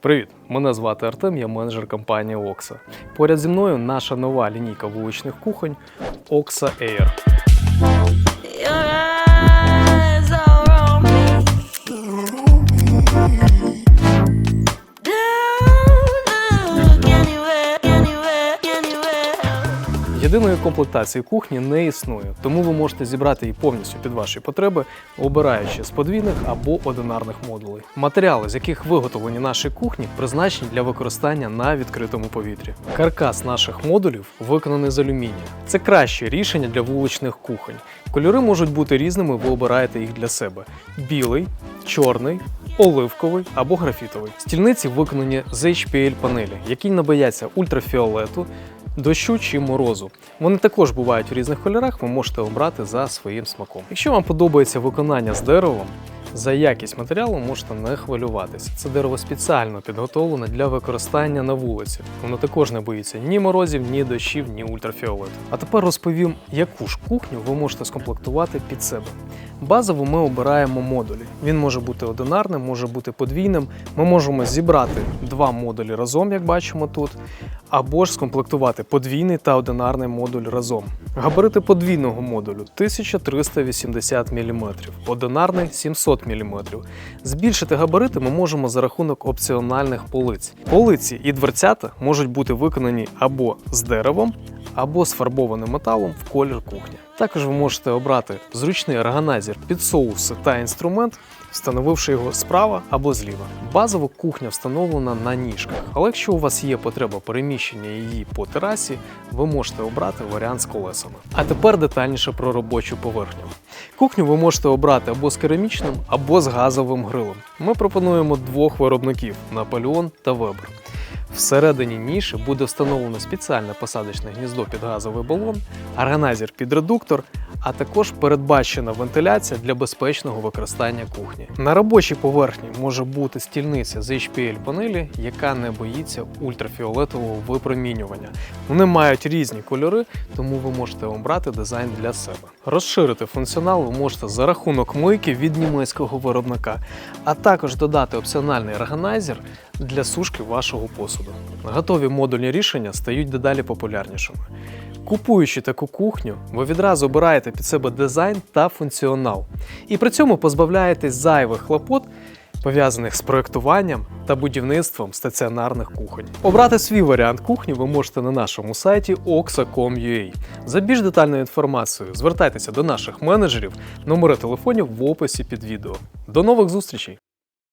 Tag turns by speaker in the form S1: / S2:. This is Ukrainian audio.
S1: Привіт! Мене звати Артем, я менеджер компанії Окса. Поряд зі мною наша нова лінійка вуличних кухонь Окса Air. Єдиної комплектації кухні не існує, тому ви можете зібрати її повністю під ваші потреби, обираючи з подвійних або одинарних модулей. Матеріали, з яких виготовлені наші кухні, призначені для використання на відкритому повітрі. Каркас наших модулів виконаний з алюмінія. Це краще рішення для вуличних кухонь. Кольори можуть бути різними, ви обираєте їх для себе: білий, чорний. Оливковий або графітовий. Стільниці виконані з HPL панелі, які не ультрафіолету, дощу чи морозу. Вони також бувають в різних кольорах, ви можете обрати за своїм смаком. Якщо вам подобається виконання з деревом, за якість матеріалу можете не хвилюватися. Це дерево спеціально підготовлене для використання на вулиці. Воно також не боїться ні морозів, ні дощів, ні ультрафіолету. А тепер розповім, яку ж кухню ви можете скомплектувати під себе. Базово ми обираємо модулі. Він може бути одинарним, може бути подвійним. Ми можемо зібрати два модулі разом, як бачимо тут, або ж скомплектувати подвійний та одинарний модуль разом. Габарити подвійного модулю 1380 мм, одинарний 700 мм. Збільшити габарити ми можемо за рахунок опціональних полиць. Полиці і дверцята можуть бути виконані або з деревом, або з фарбованим металом в колір кухні. Також ви можете обрати зручний органайзер під соуси та інструмент, встановивши його справа або зліва. Базово кухня встановлена на ніжках, але якщо у вас є потреба переміщення її по терасі, ви можете обрати варіант з колесами. А тепер детальніше про робочу поверхню. Кухню ви можете обрати або з керамічним, або з газовим грилем. Ми пропонуємо двох виробників Наполеон та Weber. Всередині ніші буде встановлено спеціальне посадочне гніздо під газовий балон, органайзер під редуктор, а також передбачена вентиляція для безпечного використання кухні. На робочій поверхні може бути стільниця з HPL панелі, яка не боїться ультрафіолетового випромінювання. Вони мають різні кольори, тому ви можете обрати дизайн для себе. Розширити функціонал ви можете за рахунок мийки від німецького виробника, а також додати опціональний органайзер для сушки вашого посуду. Готові модульні рішення стають дедалі популярнішими. Купуючи таку кухню, ви відразу обираєте під себе дизайн та функціонал, і при цьому позбавляєтесь зайвих хлопот, пов'язаних з проектуванням та будівництвом стаціонарних кухонь. Обрати свій варіант кухні ви можете на нашому сайті oxa.com.ua. За більш детальною інформацією звертайтеся до наших менеджерів, номери телефонів в описі під відео. До нових зустрічей!